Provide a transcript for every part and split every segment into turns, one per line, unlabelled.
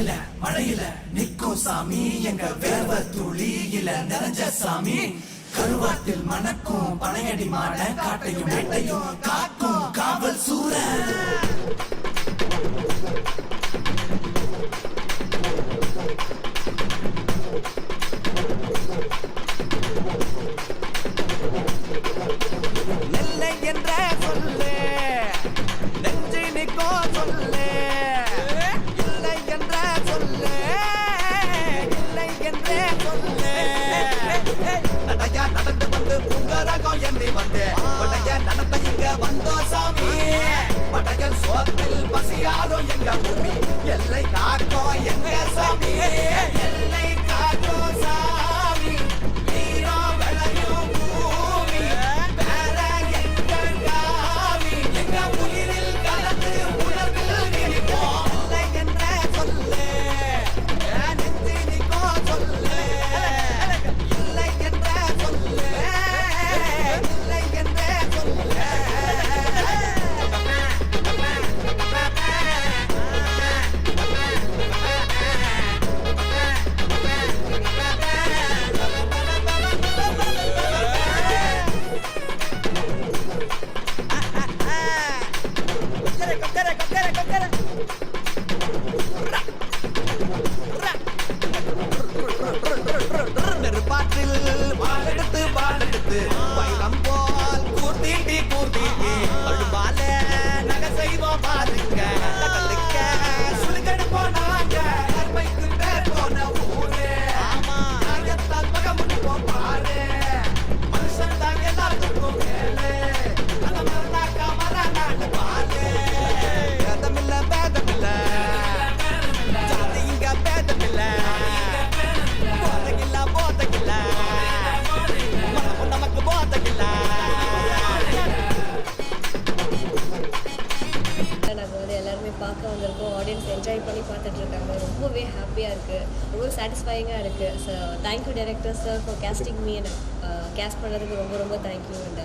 வெயிலில மழையில நிக்கும் சாமி எங்க வேர்வ துளியில நிறைஞ்ச சாமி. கருவாட்டில் மணக்கும் பனையடி மாட காட்டையும் வேட்டையும் காக்கும் காவல் சூரன்
நெல்லை என்ற
கேஸ்ட் பண்ணதுக்கு ரொம்ப ரொம்ப தேங்க்யூ அண்ட்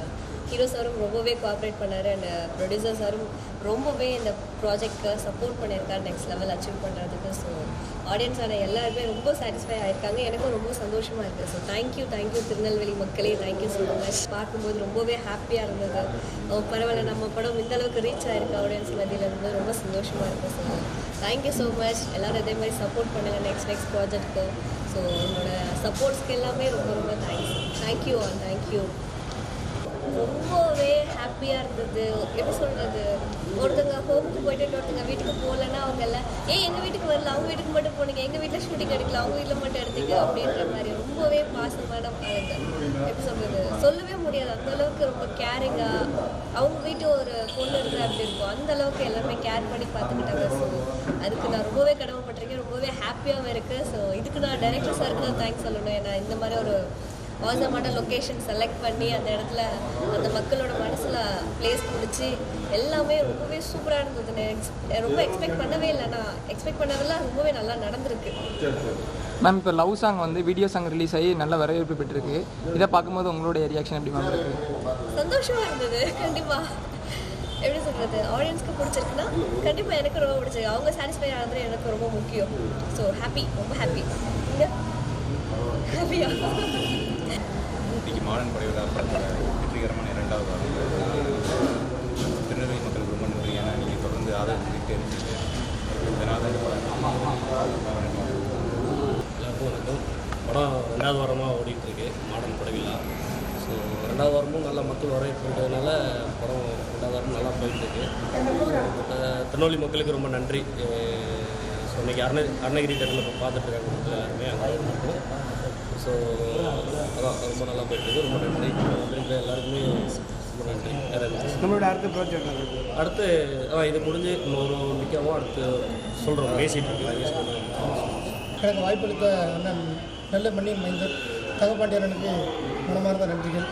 ஹீரோ சாரும் ரொம்பவே கோஆப்ரேட் பண்ணார். அண்ட் ப்ரொடியூசர் சாரும் ரொம்பவே இந்த ப்ராஜெக்ட்க்கு சப்போர்ட் பண்ணியிருக்காரு நெக்ஸ்ட் லெவல் அச்சீவ் பண்ணுறதுக்கு ஸோ ஆடியன்ஸான எல்லாருமே ரொம்ப சாட்டிஸ்ஃபை ஆயிருக்காங்க. எனக்கும் ரொம்ப சந்தோஷமாக இருக்குது ஸோ தேங்க்யூ தேங்க்யூ திருநெல்வேலி மக்களே. தேங்க்யூ ஸோ மச் பார்க்கும்போது ரொம்பவே ஹாப்பியாக இருந்தது. ஓ பரவாயில்ல. நம்ம படம் இந்த அளவுக்கு ரீச் ஆயிருக்கு ஆடியன்ஸ் மத்தியில் இருந்து. ரொம்ப சந்தோஷமாக இருக்குது ஸோ தேங்க்யூ ஸோ மச் எல்லோரும் இதே மாதிரி சப்போர்ட் பண்ணுங்கள் நெக்ஸ்ட் நெக்ஸ்ட் ப்ராஜெக்ட்க்கு ஸோ என்னோட சப்போர்ட்ஸ்க்கு எல்லாமே ரொம்ப ரொம்ப தேங்க்யூ தேங்க்யூ ஆல் தேங்க்யூ ரொம்பவே ஹாப்பியாக இருந்தது. எப்படி சொல்கிறது ஒருத்தங்க ஹோமுக்கு போயிட்டு ஒருத்தங்க வீட்டுக்கு போகலன்னா அவங்க எல்லாம் ஏன் எங்கள் வீட்டுக்கு வரல? அவங்க வீட்டுக்கு மட்டும் போனீங்க. எங்கள் வீட்டில் ஷூட்டிங் எடுக்கல. அவங்க வீட்டில் மட்டும் எடுத்தீங்க. அப்படின்ற மாதிரி ரொம்பவே பாசமான எப்படி சொல்கிறது சொல்லவே முடியாது. அந்த அளவுக்கு ரொம்ப கேரிங்காக அவங்க வீட்டு ஒரு பொண்ணு இருக்கிற அப்படி இருக்கும். அந்த அளவுக்கு எல்லாமே கேர் பண்ணி பார்த்துக்கிட்டாங்க. ஸோ அதுக்கு நான் ரொம்பவே கடமைப்பட்டிருக்கேன். ரொம்பவே ஹாப்பியாகவும் இருக்குது ஸோ இதுக்கு நான் டைரக்டர் சாருக்கு தான் தேங்க்ஸ் சொல்லணும். ஏன்னா இந்த மாதிரி ஒரு அவசரமான லொக்கேஷன் செலக்ட் பண்ணி அந்த இடத்துல அந்த மக்களோட மனசில் பிளேஸ் பிடிச்சி எல்லாமே ரொம்பவே சூப்பராக இருந்தது. ரொம்ப எக்ஸ்பெக்ட் பண்ணவே இல்லை. நான் எக்ஸ்பெக்ட் பண்ணதெல்லாம் ரொம்பவே நல்லா நடந்திருக்கு.
மேம் இப்போ லவ் சாங் வந்து வீடியோ சாங் ரிலீஸ் ஆகி நல்ல வரவேற்பு பெற்றிருக்கு. இதை பார்க்கும்போது உங்களுடைய ரியாக்ஷன் எப்படி மேம் இருக்கு?
சந்தோஷமாக இருந்தது. கண்டிப்பாக எப்படி சொல்கிறது ஆடியன்ஸ்க்கு பிடிச்சிருக்குன்னா கண்டிப்பாக எனக்கு ரொம்ப பிடிச்சிருக்கு. அவங்க சாட்டிஸ்ஃபை ஆனது எனக்கு ரொம்ப முக்கியம். ஸோ ஹாப்பி ரொம்ப ஹாப்பி ஹாப்பியா
மாடர்ன் படைவிழா படத்தோட வெற்றிகரமான இரண்டாவது வாரம் திருநெல்வேலி மக்களுக்கு ரொம்ப நன்றி. ஏன்னா நீங்கள் தொடர்ந்து ஆதரவு கொடுத்துட்டே இருந்தீங்க. இதனால் இந்த படம்
எல்லாருக்கும் வணக்கம். படம் ரெண்டாவது வாரமாக ஓடிட்டு இருக்கு மாடர்ன் படவில்லா ஸோ ரெண்டாவது வாரமும் நல்ல மக்கள் வரவேற்பு இருக்கிறதுனால படம் ரெண்டாவது வாரம் நல்லா போயிட்டு இருக்கு திருநெல்வேலி மக்களுக்கு ரொம்ப நன்றி. ஸோ இன்னைக்கு அருண அருணகிரி தேட்டரில் பார்த்துட்டு இருக்காங்க எல்லாருமே. அங்கே இருக்கும் ஸோ அதான் ரொம்ப நல்லா போயிட்டு இருக்கு ரொம்ப நன்றி. வந்திருக்கிற எல்லாருக்குமே ரொம்ப நன்றி.
நம்மளோட அடுத்த ப்ராஜெக்ட்
அடுத்து அதான் இது முடிஞ்சு இன்னொரு முக்கியமாக அடுத்து சொல்கிறோம் பேசிகிட்டு இருக்கேன்
எனக்கு வாய்ப்பளித்த அண்ணன் நெல்லை மண்ணியன் மைந்தர் தகப்பாண்டியரனுக்கு மனமார்ந்த நன்றிகள்.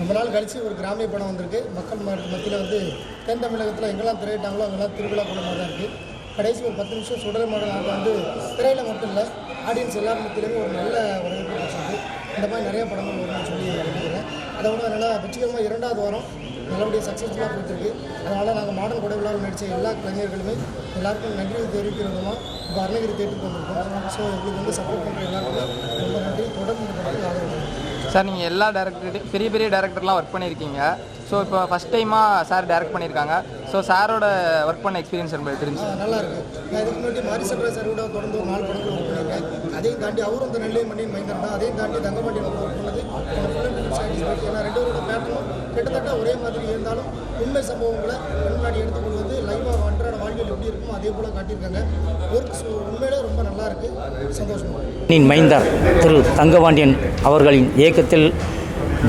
ரொம்ப நாள் கழித்து ஒரு கிராமிய படம் வந்திருக்கு. மக்கள் மத்தியில் வந்து தென் தமிழகத்தில் எங்கெல்லாம் திரையிட்டாங்களோ அங்கெல்லாம் திருவிழா படமாக தான் இருக்குது கடைசி ஒரு பத்து நிமிஷம் சுடர மாடல் வந்து திரையில் மட்டும் இல்லை ஆடியன்ஸ் எல்லார் மத்தியிலுமே ஒரு நல்ல வரவேற்பு கிடைச்சிருக்கு இந்த மாதிரி நிறைய படங்கள் வரும்னு சொல்லி நினைக்கிறேன் அதை விட நல்லா வெற்றிகரமாக இரண்டாவது வாரம் நல்லபடியாக சக்ஸஸ்ஃபுல்லாக போயிட்டுருக்கு அதனால் நாங்கள் மாடர்ன் கூட விழாவில் நடித்த எல்லா கலைஞர்களுமே எல்லாருக்கும் நன்றி தெரிவிக்கிற விதமாக இப்போ அருணகிரி தேட்டருக்கு வந்திருக்கோம். ஸோ எங்களுக்கு வந்து சப்போர்ட் பண்ணுற எல்லாருக்கும் ரொம்ப நன்றி. தொடர்ந்து இந்த படத்துக்கு ஆதரவு
சார் நீங்கள் எல்லா டேரக்டர்கிட்டையும் பெரிய பெரிய டேரக்டர்லாம் ஒர்க் பண்ணியிருக்கீங்க ஸோ இப்போ ஃபஸ்ட் டைமாக சார் டேரக்ட் பண்ணியிருக்காங்க ஸோ சாரோட ஒர்க் பண்ண எக்ஸ்பீரியன்ஸ் எனக்கு தெரிஞ்சு
நல்லா இருக்கு. நான் இதுக்கு முன்னாடி மாரி செல்வராஜ் சார் கூட தொடர்ந்து ஒரு நாலு படங்கள் ஒர்க் பண்ணியிருக்கேன் அதையும் தாண்டி அவரும் இந்த நெல்லை மண்ணின் மைந்தர் தான் அதையும் தாண்டி நம்ம ஒர்க் பண்ணது. ஏன்னா ரெண்டு பேரோட பேட்டர்னும் கிட்டத்தட்ட ஒரே மாதிரி இருந்தாலும் உண்மை சம்பவங்களை முன்னாடி எடுத்து கொண்டு வந்து லைவாக அன்றாட வாழ்க்கையில் எப்படி இருக்குமோ அதே போல் காட்டியிருக்காங்க. ஒர்க்ஸ் உண்மையிலே ரொம்ப நல்லா இருக்கு. சந்தோஷமா.
நின் மைந்தர் திரு தங்கபாண்டியன் அவர்களின் இயக்கத்தில்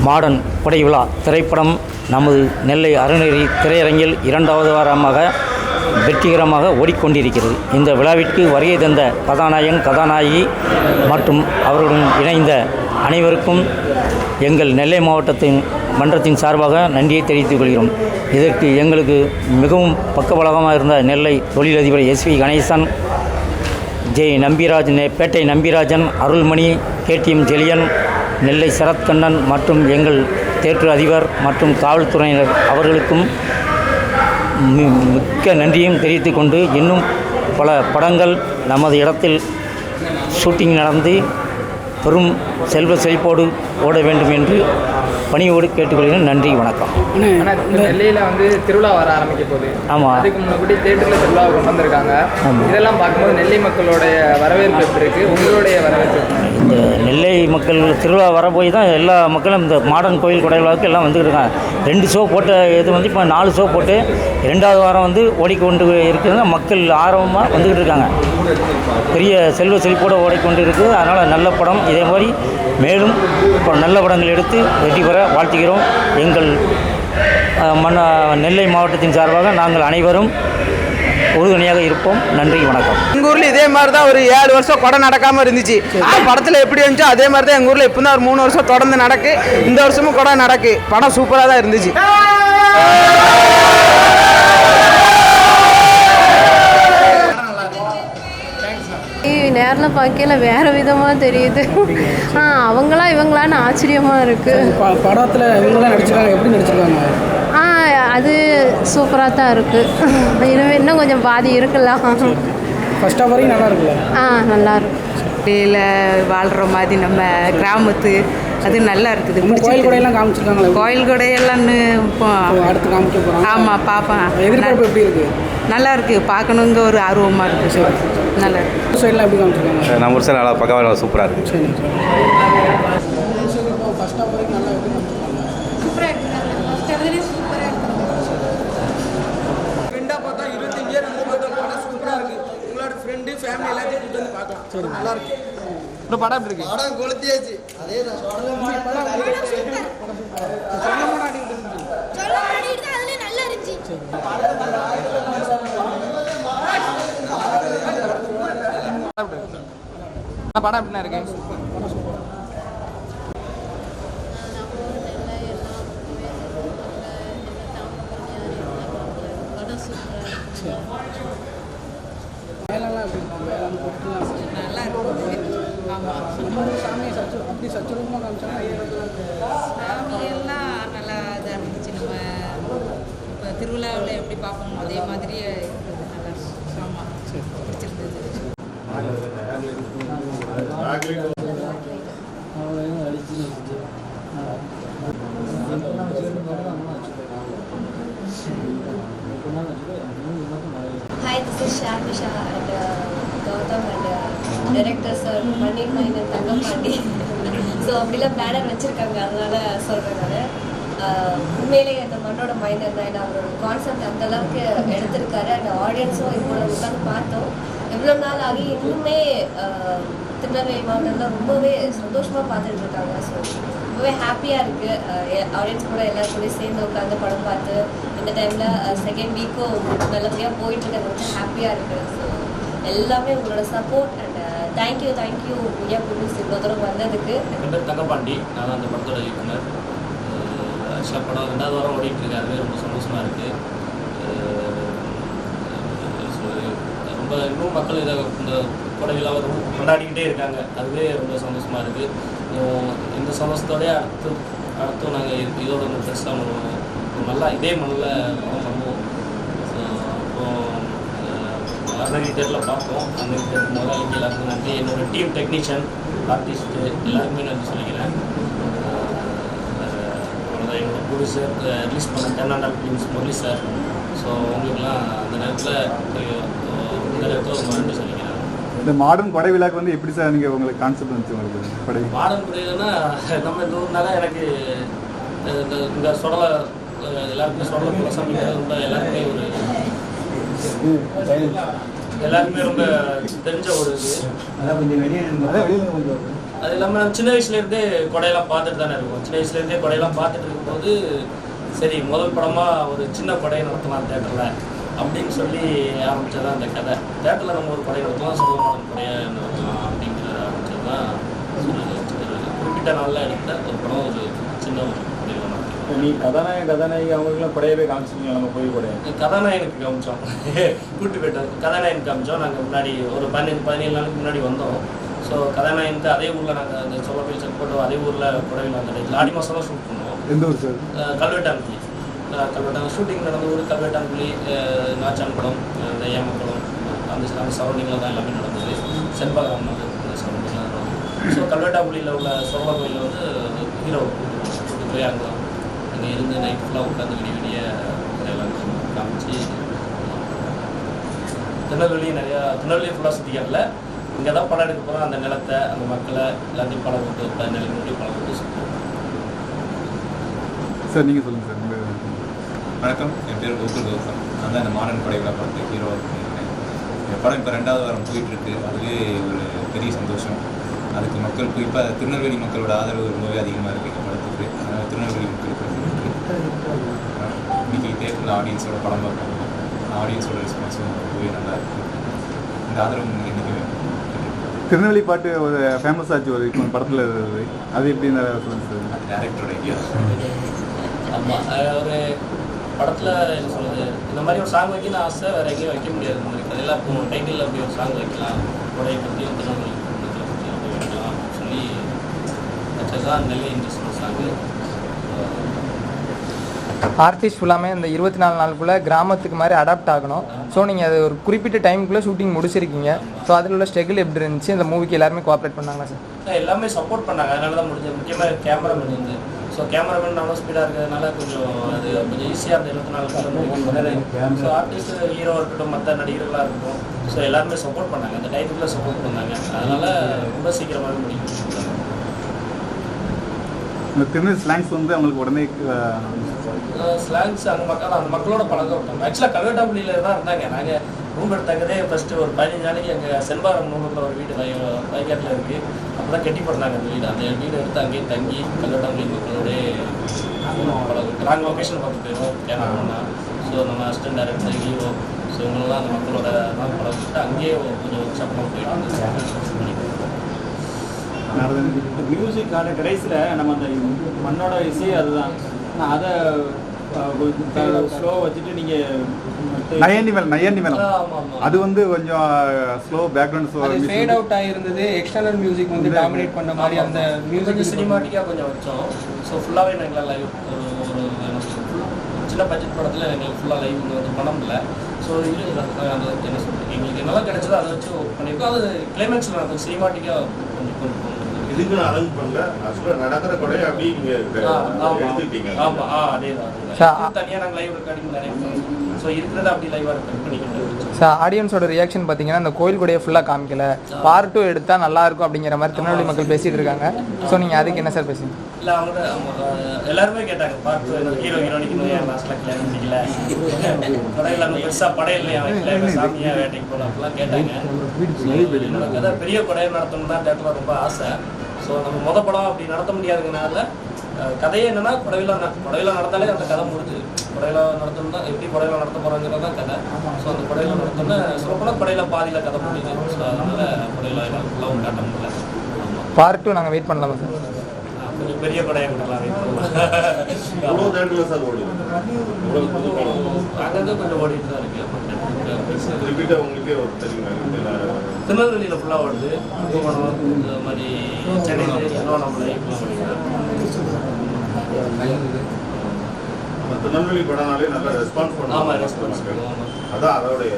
மாடர்ன் புடைவிழா திரைப்படம் நமது நெல்லை அருணகிரி திரையரங்கில் இரண்டாவது வாரமாக வெற்றிகரமாக ஓடிக்கொண்டிருக்கிறது. இந்த விழாவிற்கு வருகை தந்த கதாநாயகன் கதாநாயகி மற்றும் அவருடன் இணைந்த அனைவருக்கும் எங்கள் நெல்லை மாவட்டத்தின் மன்றத்தின் சார்பாக நன்றியை தெரிவித்துக் கொள்கிறோம். இதற்கு எங்களுக்கு மிகவும் பக்கபலகமாக இருந்த நெல்லை தொழிலதிபர் எஸ்வி கணேசன் ஜெய் நம்பிராஜ் பேட்டை நம்பிராஜன் அருள்மணி கேடிஎம் ஜெலியன் நெல்லை சரத்கண்ணன் மற்றும் எங்கள் தேற்று அதிபர் மற்றும் காவல்துறையினர் அவர்களுக்கும் மி- மிக்க நன்றியும் தெரிவித்து கொண்டு இன்னும் பல படங்கள் நமது இடத்தில் ஷூட்டிங் நடந்து பெரும் செல்வ செழிப்போடு ஓட வேண்டும் என்று பணியோடு கேட்டுக்கொள்கிறேன். நன்றி வணக்கம்.
நெல்லையில் வந்து திருவிழா வர ஆரம்பிக்க போகுது.
ஆமாம்
அதுக்கு முன்னாடி தேட்டரில் திருவிழா கொண்டு வந்திருக்காங்க. இதெல்லாம் பார்க்கும்போது நெல்லை மக்களுடைய வரவேற்பு எப்படி இருக்குது உங்களுடைய வரவேற்பு?
இந்த நெல்லை மக்கள் திருவிழா வர போய் தான் எல்லா மக்களும் இந்த மாடர்ன் கோயில் கொடை விழாவுக்கு எல்லாம் வந்துட்டு இருக்காங்க. ரெண்டு ஷோ போட்ட இது வந்து இப்போ நாலு ஷோ போட்டு ரெண்டாவது வாரம் வந்து ஓடிக்கொண்டு இருக்கிறது மக்கள் ஆர்வமாக வந்துக்கிட்டு இருக்காங்க. பெரிய செல்வ செழிப்போடு ஓடிக்கொண்டு இருக்குது. அதனால் நல்ல படம் இதே மாதிரி மேலும் இப்போ நல்ல படங்கள் எடுத்து வெற்றி பெற வாழ்த்துகிறோம். எங்கள் அஹ், மன்ன நெல்லை மாவட்டத்தின் சார்பாக நாங்கள் அனைவரும் உறுதுணையாக இருப்போம். நன்றி வணக்கம்.
எங்கள் ஊரில் இதே மாதிரி தான் ஒரு ஏழு வருஷம் கொடை நடக்காமல் இருந்துச்சு. படத்தில் எப்படி இருந்துச்சோ அதே மாதிரி தான் எங்கள் ஊரில் இப்போ தான் ஒரு மூணு வருஷம் தொடர்ந்து நடக்கு. இந்த வருஷமும் கொடை நடக்கு. படம் சூப்பராக தான் இருந்துச்சு.
நேரில் பார்க்கல வேறு விதமாக தெரியுது. ஆ அவங்களா இவங்களான்னு ஆச்சரியமாக இருக்குது
படத்தில் இவங்களாம் நடிச்சிருக்காங்க. எப்படி நடிச்சிருக்காங்க?
ஆ அது சூப்பராக தான் இருக்குது இன்னும் இன்னும் கொஞ்சம் பாதி இருக்கலாம்.
ஃபர்ஸ்ட் ஆஃப் நல்லா இருக்குல்ல?
ஆ நல்லா இருக்கு.
வெளியில் வாழ்கிற மாதிரி நம்ம கிராமத்து அது நல்லா இருக்குது.
கோயில் கொடையெல்லாம் காமிச்சிருக்காங்களே?
கோயில் கொடையெல்லாம் இப்போ
அடுத்து காமிக்க போகிறோம்
ஆமாம் பார்ப்பேன்
எதிர்பார்ப்பு எப்படி இருக்கு?
நல்லா இருக்கு. பார்க்கணுங்க ஒரு ஆர்வமாக இருக்கு. சரி. நல்லா இருக்கு.
சைட்லாம் எப்படி காமிச்சிருக்காங்க?
நம்ம ஒரு சார் நல்லா பக்கவாக சூப்பராக இருக்குது
சரி சூப்பராக இருக்கு. உங்களோட ஃப்ரெண்டு ஃபேமிலி எல்லாத்தையும் கூட்டு வந்து பார்க்கலாம். சரி. நல்லா இருக்கு.
இப்போ படம் எப்படி இருக்கு.
படம் கொளுத்தியாச்சு. அதே தான்?
ஆ, படம் எப்படிண்ணா இருக்கு
வேலைலாம் எப்படி இருக்கும் வேலை பொட்டுலாம்
நல்லா இருக்கு ஆமாம்
நம்ம ஊர் சாமியை சச்சு அப்படி சச்சுரூபமாக காமிச்சாங்க
ஃபேமிலியெல்லாம் நல்லா இதாக இருந்துச்சு. நம்ம இப்போ திருவிழாவில் எப்படி பார்ப்போமோ அதே மாதிரியே இருக்குது. நல்லா ஆமாம் பிடிச்சிருந்தது.
Hi, this is Sharmisha and uh, Gautam and uh, director sir Pandit Mainan Tangam Pandi. So அப்படிலாம் பேனர் வச்சுருக்காங்க. அதனால சொல்கிறேன் நான். உண்மையிலேயே அந்த மண்ணோட மைண்ட் தான் அவரோட கான்செப்ட் அந்த அளவுக்கு எடுத்திருக்காரு. அந்த ஆடியன்ஸும் இவ்வளோ உட்காந்து பார்த்தோம். எவ்வளோ நாள் ஆகி இன்னுமே திருநெல்வேலி மாவட்டத்தில் ரொம்பவே சந்தோஷமாக பார்த்துட்டு இருக்காங்க. ஸோ ரொம்பவே ஹாப்பியாக இருக்குது ஆடியன்ஸ் கூட எல்லாரும் சேர்ந்து உட்காந்து படம் பார்த்து இந்த டைமில் செகண்ட் வீக்கும் நல்லபடியாக போயிட்டு இருக்கிறது வந்து ஹாப்பியாக இருக்குது ஸோ எல்லாமே உங்களோட support and thank you thank you ஐயா ப்ரொடியூஸ் இவ்வளோ தூரம் வந்ததுக்கு.
என் பேர் தங்கப்பாண்டி. நான் தான் அந்த படத்தோட இயக்குனர். ஆக்சுவலாக படம் ரெண்டாவது வாரம் ஓடிட்டு இருக்கு அதுவே ரொம்ப சந்தோஷமாக இருக்குது ரொம்ப இன்னும் மக்கள் இதை இந்த கொடைகளாக ரொம்ப கொண்டாடிக்கிட்டே இருக்காங்க. அதுவே ரொம்ப சந்தோஷமாக இருக்குது இந்த சந்தோஷத்தோடய அடுத்து அடுத்தும் நாங்கள் இதோட பெருசாக நல்லா இதே மண்ணில் படம் பண்ணுவோம் ஸோ அப்புறம் அருணகிரி தேட்டரில் பார்த்தோம் அருணகிரி தேட்டர் முதலாளிக்கு எல்லாருக்கும் நன்றி என்னோட டீம் டெக்னீஷியன் ஆர்டிஸ்ட்டு எல்லாருக்குமே நன்றி சொல்லிக்கிறேன். அஹ் அவ்வளோதான் என்னோட ப்ரொடியூசர் ரிலீஸ் பண்ண ten hundred films Murali sir so அவங்களுக்குலாம் அந்த நேரத்தில் இந்த நேரத்தில் நன்றி சொல்லிக்கிறேன்.
இந்த மாடர்ன் கொடை விழாக்கு வந்து எப்படி சார் நீங்கள் உங்களுக்கு கான்செப்ட் வந்துச்சு உங்களுக்கு கொடை
மாடர்ன் புரியுதுன்னா நம்ம இந்த ஊர்னால எனக்கு இந்த இந்த சொடலை எல்லாருக்குமே சொடலை குலசாமிங்கிறது ரொம்ப எல்லாருக்குமே ஒரு எல்லாருக்குமே ரொம்ப தெரிஞ்ச ஒரு இது. அது இல்லாமல் சின்ன வயசுலேருந்தே கொடையெல்லாம் பார்த்துட்டு தானே இருக்கும் சின்ன வயசுலேருந்தே கொடையெல்லாம் பார்த்துட்டு இருக்கும்போது சரி முதல் படமாக ஒரு சின்ன கொடையை நடத்தலாம் தேட்டரில் அப்படின்னு சொல்லி ஆரம்பிச்சது தான் அந்த கதை. தேட்டரில் நம்ம ஒரு கொடை நடத்தலாம் சுதந்திரம் கொடையை நடத்தலாம் அப்படிங்கிறத ஆரம்பிச்சது தான் குறிப்பிட்ட நாளில் எடுத்த ஒரு படம் ஒரு சின்ன ஒரு
நீ கதாநாயகன் கதாநாயகி அவங்களுக்குலாம் கொடையவே காமிச்சிருக்கீங்க நம்ம போய் கொடை
கதாநாயகனுக்கு காமிச்சோம். கூட்டு போயிட்டோம் கதாநாயகனுக்கு காமிச்சோம். நாங்கள் முன்னாடி ஒரு பதினஞ்சு பதினேழு நாளுக்கு முன்னாடி வந்தோம். ஸோ கதாநாயகனுக்கு அதே ஊரில் நாங்கள் அந்த சொல்லப்போய் செக் போட்டு அதே ஊரில் புடவையில் அந்த டேட்டில் ஆடி மாதம் தான் ஷூட் பண்ணுவோம்.
எந்த ஊர் சார்?
கல்வெட்டாங்குழி கல்வெட்டாங்க ஷூட்டிங் நடந்த ஊர் கல்வெட்டாங்குழி நாச்சான்குளம் இந்த ஏமக்குளம் அந்த அந்த சரௌண்டிங்கில் தான் எல்லாமே நடந்தது. செண்பகம் அந்த சரௌண்டிங்கில் ஸோ கல்வெட்டாங்குழியில் உள்ள சோழ கோயிலில் வந்து ஹீரோ போய் அங்கே அங்கே இருந்து நைட் ஃபுல்லாக உட்காந்து விடிய விடிய எல்லாம் காமிச்சு. திருநெல்வேலி நிறையா திருநெல்வேலி ஃபுல்லாக சுற்றிக்கல இங்கே தான் படம் எடுக்க போகிறோம் அந்த நிலத்தை அந்த மக்களை எல்லாத்தையும் படம் விட்டு பதினேழு மணி படம் விட்டு சுற்றுவோம்
சார் நீங்கள் சொல்லுங்கள் சார்.
வணக்கம். என் பேர் கோகுல் கௌதம் நான் தான் இந்த மாடர்ன் படை விழா படத்துக்கு ஹீரோவாக பண்ணியிருக்கேன். இந்த படம் இப்போ ரெண்டாவது வாரம் போயிட்டுருக்கு. அதுவே ஒரு பெரிய சந்தோஷம். அதுக்கு மக்கள் குறிப்பாக திருநெல்வேலி மக்களோட ஆதரவு ரொம்பவே அதிகமாக இருக்குது படத்துக்கு. அதனால் திருநெல்வேலி மக்களுக்கு. தேட்டரில் ஆடியன்ஸோட படம் பார்க்கணும். ஆடியன்ஸோட ரெஸ்பான்ஸும் ரொம்பவே நல்லா இருக்குது இந்த ஆதரவு என்றைக்குமே வேணும்.
திருநெல்வேலி பாட்டு ஒரு ஃபேமஸ் ஆச்சு ஒரு இப்போ படத்தில் இருந்தது. அது எப்படி சார்?
டேரக்டரோட ஐடியா
ஆமாம் ஒரு படத்தில் என்ன சொல்கிறது இந்த மாதிரி ஒரு சாங் வைக்கணும்னு ஆசை வேறு எங்கேயும் வைக்க முடியாது. இந்த மாதிரி கதையெல்லாம் இப்போ டைட்டில் அப்படி ஒரு சாங் வைக்கலாம். உடைய பற்றியும் திருநெல்வேலி அப்படி வைக்கலாம் சொல்லி வச்சதான் நெல்லை இண்டஸ்ட்ரி சாங்கு
ஆர்டிஸ்ட் ஃபுல்லாமே இந்த இருபத்தி நாலு நாளுக்குள்ளே கிராமத்துக்கு மாதிரி அடாப்ட் ஆகணும். ஸோ நீங்கள் அது ஒரு குறிப்பிட்ட டைமுக்குள்ளே ஷூட்டிங் முடிச்சிருக்கீங்க. ஸோ அதில் உள்ள ஸ்ட்ரகிள் எப்படி இருந்துச்சு? இந்த மூவிக்கு எல்லாருமே கோஆப்ரேட் பண்ணாங்களா சார்
எல்லாமே சப்போர்ட் பண்ணாங்க. அதனால தான் முடிஞ்சது. முக்கியமாக கேமராமேன் வந்து. ஸோ கேமராமேன் நல்லா ஸ்பீடாக இருக்கிறதுனால கொஞ்சம் அது கொஞ்சம் ஈஸியாக அந்த இருபத்தி நாலு ஸோ ஆர்டிஸ்ட் ஹீரோ இருக்கட்டும் மற்ற நடிகர்களாக இருக்கட்டும். ஸோ எல்லாருமே சப்போர்ட் பண்ணாங்க. அந்த டைத்துக்குள்ளே சப்போர்ட் பண்ணாங்க. அதனால ரொம்ப சீக்கிரமாகவே முடியும்
இந்த திருநெல் ஸ்லாங்ஸ் வந்து அவங்களுக்கு உடனே
ஸ்லாங்ஸ் அந்த மக்கள் அந்த மக்களோட பழக விட்டோம் ஆக்சுவலாக கவேட்டாபுலியில் தான் இருந்தாங்க. நாங்கள் ரூம் எடுத்தாங்கதே ஃபஸ்ட்டு ஒரு பதினஞ்சு நாளைக்கு எங்கள் செல்வாரம் நூலூரில் ஒரு வீடு வயக்காட்டில் இருக்குது அப்போ தான் கட்டி போடுறாங்க அந்த வீடு. அந்த வீடு எடுத்து அங்கேயே தங்கி கவேட்டாபுலி மக்களோடே பழக்கம். நாங்கள் லொக்கேஷன் பார்த்து போயிடுவோம் கேமரா ஸோ நம்ம அசிஸ்டன்ட் டேரக்டர் ஹீரோ ஸோ இவங்களாம் அந்த மக்களோட தான் பழகிட்டு அங்கேயே கொஞ்சம் ஒர்க் ஷாப்லாம் போயிட்டு
மியூசிக்கான கடைசியில் நம்ம அந்த மண்ணோட இசை அதுதான். அதை
அது வந்து கொஞ்சம் ஸ்லோ பேக்ரவுண்ட்
அது ஃபேட் அவுட் ஆகிருந்தது எக்ஸ்டர்னல் மியூசிக் வந்து டாமினேட் பண்ண மாதிரி அந்த மியூசிக்
சினிமாட்டிக்காக கொஞ்சம் வச்சோம். ஸோ ஃபுல்லாகவே நாங்கள் லைவ் ஒரு சின்ன பட்ஜெட் படத்தில் எங்களுக்கு ஃபுல்லாக லைவ் வந்து பணம் இல்லை ஸோ இது அந்த என்ன சொல்கிறது எங்களுக்கு என்னெல்லாம் கிடைச்சதோ அதை வச்சு ஒர்க் பண்ணியிருக்கோம். அது கிளைமேக்ஸில் நான் சினிமாட்டிக்காக கொஞ்சம் கொஞ்சம்
இதுக்கு நான் அரேஞ்ச் பண்ணல. ஆக்சுவலாக நடக்கிற கொடையை அப்படியே நீங்க எடுத்துக்கிட்டீங்க.
ஆமாம் ஆ அதே
சார்,
தான். தனியாக நாங்கள் லைவ் ரெக்கார்டிங் நிறைய ஸோ இருக்கிறத அப்படி லைவாக பண்ணிக்கிட்டு
சார் ஆடியன்ஸோட ரியாக்ஷன் பார்த்தீங்கன்னா இந்த கோயில் கூடயே ஃபுல்லாக காமிக்கல. பார்ட் டூ எடுத்தால் நல்லா இருக்கும் அப்படிங்கிற மாதிரி திருநெல்வேலி மக்கள் பேசிட்டு இருக்காங்க. ஸோ நீங்கள் அதுக்கு என்ன சார் பேசுங்க
இல்லை அவங்க அவங்க எல்லாருமே கேட்டாங்க பார்த்து ஹீரோ ஹீரோனிக்கு ஏன் லாஸ்ட்டில் கல்யாணம் படையில் அந்த பெருசாக படையில் வைக்கல சாமியாக வேட்டைக்கு போகலாம் அப்படிலாம் கேட்டாங்க. என்னோட கதை பெரிய படையை நடத்தணும்னா தேட்டரில் ரொம்ப ஆசை. ஸோ நம்ம முத படம் அப்படி நடத்த முடியாதுங்கனால கதையே என்னன்னா படவில படவில நடந்தாலே அந்த கதை முடிஞ்சு படையில நடத்தணும்னா எப்படி படையில நடத்த போறாங்கிறது தான் கதை. ஸோ அந்த படையில நடத்தணும்னா சொல்லப்போனால் படையில பாதியில் கதை முடியுது ஸோ அதனால படையில ஃபுல்லாகவும் காட்ட முடியல.
பார்ட் டூ நாங்கள் வெயிட் பண்ணலாமா சார்
கொஞ்சம் பெரிய படையாக நல்லா
எவ்வளோ தேட்டரில் சார் படம்
அங்கங்கே கொஞ்சம் ஓடிட்டு தான் இருக்கு.
ரிப்பீட்டாக உங்களுக்கே ஒரு தெரியுங்க
திருநெல்வேலியில் ஃபுல்லாக ஓடுது. கும்பகோணம் இந்த மாதிரி சென்னையில் திருவண்ணாமலை
திருநெல்வேலி படம்னாலே நல்ல ரெஸ்பான்ஸ் பண்ணுவாங்க.
பண்ணுவாங்க.
அதான் அதோடைய.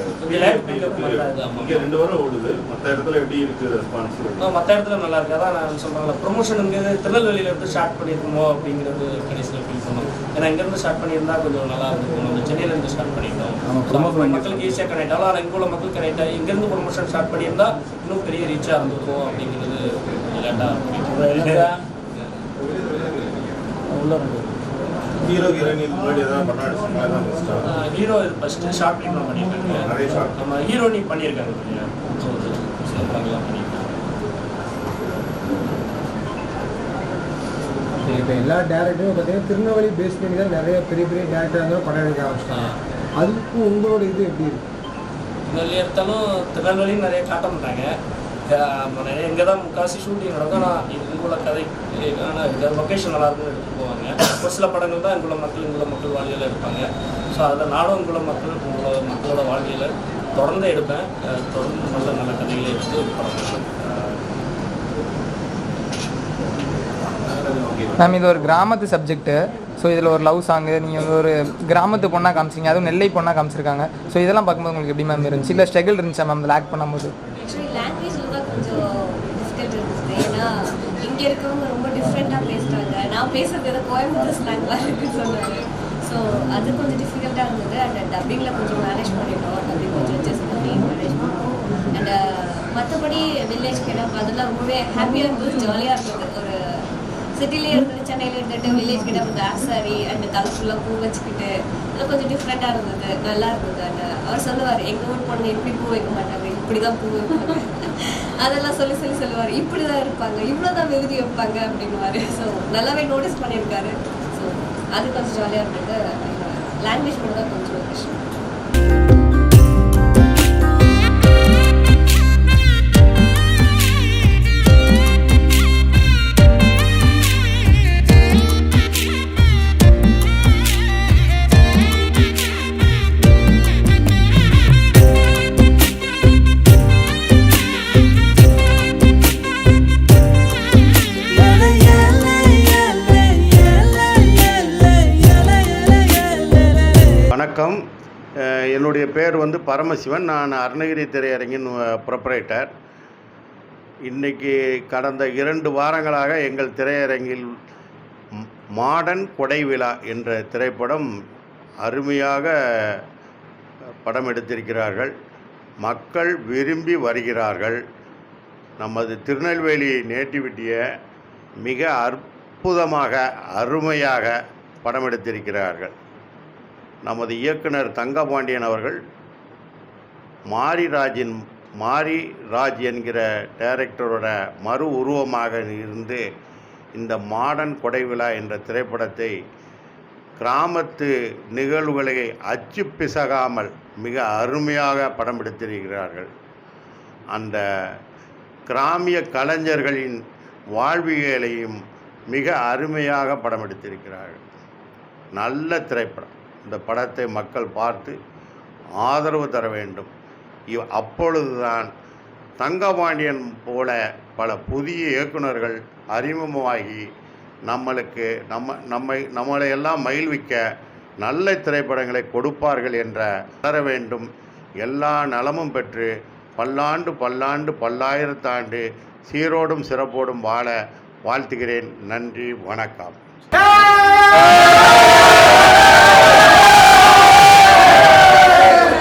இங்க ரெண்டு வாரம் ஓடுது. மத்த இடத்துல எப்படி இருக்கு ரெஸ்பான்ஸ்
மற்ற இடத்துல நல்லா இருக்கு. அதான் நான் சொல்கிறேன்ல ப்ரொமோஷனுங்கிறது திருநெல்வேலியில இருந்து ஸ்டார்ட் பண்ணியிருக்கோமோ அப்படிங்கிறது கடைசியில் ஃபீல் பண்ணோம் ஏன்னா இங்கேருந்து ஸ்டார்ட் பண்ணியிருந்தா கொஞ்சம் நல்லா இருந்திருக்கும். நம்ம சென்னையில இருந்து ஸ்டார்ட்
இங்க
மக்களுக்கு ஈஸியாக கனெக்ட் ஆகலாம் ஆனால் இங்கே உள்ள மக்கள் கனெக்ட் ஆகி இங்கேருந்து ப்ரொமோஷன் ஸ்டார்ட் பண்ணியிருந்தா இன்னும் பெரிய ரீச்சாக இருந்திருக்கும் அப்படிங்கிறது லேட்டாக உள்ள ரெண்டு
ஹீரோ ஹீரோயின் முன்னாடி ஏதாவது படம் அடிச்சிருக்கா தான் பெஸ்டா
ஹீரோ இது ஃபஸ்ட்டு ஷார்ட் ஃபிலிம் பண்ணியிருக்காங்க
நிறைய short.
நம்ம ஹீரோனி பண்ணியிருக்காங்க இல்லையா ஸோ சில படங்கள்லாம் பண்ணியிருக்காங்க
இப்போ எல்லா டேரக்டரும் பார்த்தீங்கன்னா திருநெல்வேலி பேஸ் பண்ணி தான் நிறைய பெரிய பெரிய டேரக்டர் இருந்தாலும் படம் எடுக்க ஆரம்பிச்சிட்டாங்க. அதுக்கும் உங்களோட இது எப்படி இருக்கு?
திருநெல்வேலி எடுத்தாலும் திருநெல்வேலி நிறைய காட்ட மாட்டாங்க. நிறைய இங்கே தான் முக்காசி ஷூட்டிங் நடக்கும் ஆனால் இது இங்குள்ள கதை ஆனால் லொக்கேஷன் நல்லா இருக்கும்னு எடுத்துட்டு போவாங்க ஒரு சில படங்கள் தான் இங்குள்ள மக்கள் இங்குள்ள மக்கள் வாழ்வியல் எடுப்பாங்க ஸோ அதில் நானும் இங்குள்ள மக்கள் உங்களோட மக்களோட வாழ்வியலை தொடர்ந்து எடுப்பேன். தொடர்ந்து நல்ல நல்ல கதைகளை எடுத்து படம்
மேம் இது ஒரு கிராமத்து சப்ஜெக்ட்டு ஸோ இதில் ஒரு லவ் சாங்கு நீங்கள் வந்து ஒரு கிராமத்து பொண்ணாக காமிச்சிங்க அதுவும் நெல்லை பொண்ணாக காமிச்சிருக்காங்க. ஸோ இதெல்லாம் பார்க்கும்போது உங்களுக்கு எப்படி மேம் இருந்துச்சு? இல்லை ஸ்ட்ரகிள் இருந்துச்சா மேம் ஆக்ட் பண்ணும்போது?
இங்கே இருக்கவங்க ரொம்ப டிஃப்ரெண்ட்டாக பேசுகிறாங்க நான் பேசுறது ஏதோ கோயம்புத்தூர் ஸ்லாங் இருக்குன்னு சொன்னாங்க ஸோ அது கொஞ்சம் டிஃபிகல்ட்டாக இருந்தது. அண்ட் டப்பிங்கில் uh, கொஞ்சம் மேனேஜ் பண்ணிட்டோம். டப்பிங் கொஞ்சம் அட்ஜஸ்ட் பண்ணி மேனேஜ் பண்ணோம் அண்ட் மற்றபடி வில்லேஜ் கிடப் அதெல்லாம் ரொம்பவே ஹாப்பியாக இருந்தது. ஜாலியாக இருந்தது. ஒரு சிட்டிலே இருந்தது சென்னையில் இருந்துட்டு வில்லேஜ் கிட்ட வந்து ஆசாரி அண்ட் கலர்ஃபுல்லாக பூ வச்சுக்கிட்டு அதெல்லாம் கொஞ்சம் டிஃப்ரெண்ட்டாக இருந்தது. நல்லா இருந்தது. அண்ட் uh, அவர் சொல்லுவார் எங்கள் ஊர் பொண்ணு எப்படி பூ வைக்க மாட்டாங்க? இப்படி தான் பூ வைப்பாங்க. அதெல்லாம் சொல்லி சொல்லி சொல்லுவார். இப்படி தான் இருப்பாங்க இவ்வளோ தான் விருதி வைப்பாங்க அப்படின்னுவாரு. ஸோ நல்லாவே நோட்டீஸ் பண்ணியிருக்காரு. ஸோ அது கொஞ்சம் ஜாலியாக இருந்தது. லாங்குவேஜ் மட்டும் தான் கொஞ்சம் கஷ்டம்
பேர் வந்து பரமசிவன். நான் அருணகிரி திரையரங்கின் ப்ரொப்ரேட்டர் இன்றைக்கி கடந்த இரண்டு வாரங்களாக எங்கள் திரையரங்கில் மாடர்ன் கொடை விழா என்ற திரைப்படம் அருமையாக படம் எடுத்திருக்கிறார்கள். மக்கள் விரும்பி வருகிறார்கள். நமது திருநெல்வேலி நேட்டிவிட்டியை மிக அற்புதமாக அருமையாக படம் எடுத்திருக்கிறார்கள். நமது இயக்குனர் தங்கபாண்டியன் அவர்கள் மாரிராஜின் மாரி ராஜ் என்கிற டைரக்டரோட மறு உருவமாக இருந்து இந்த மாடர்ன் கொடைவிழா என்ற திரைப்படத்தை கிராமத்து நிகழ்வுகளை அச்சு பிசகாமல் மிக அருமையாக படம் எடுத்திருக்கிறார்கள். அந்த கிராமிய கலைஞர்களின் வாழ்வியலையும் மிக அருமையாக படம் எடுத்திருக்கிறார்கள். நல்ல திரைப்படம். இந்த படத்தை மக்கள் பார்த்து ஆதரவு தர வேண்டும். இவ் அப்பொழுதுதான் தங்கபாண்டியன் போல பல புதிய இயக்குனர்கள் அறிமுகமாகி நம்மளுக்கு நம்ம நம்மை நம்மளை எல்லாம் மகிழ்விக்க நல்ல திரைப்படங்களை கொடுப்பார்கள் என்ற தர வேண்டும். எல்லா நலமும் பெற்று பல்லாண்டு பல்லாண்டு பல்லாயிரத்தாண்டு சீரோடும் சிறப்போடும் வாழ வாழ்த்துகிறேன். நன்றி வணக்கம்.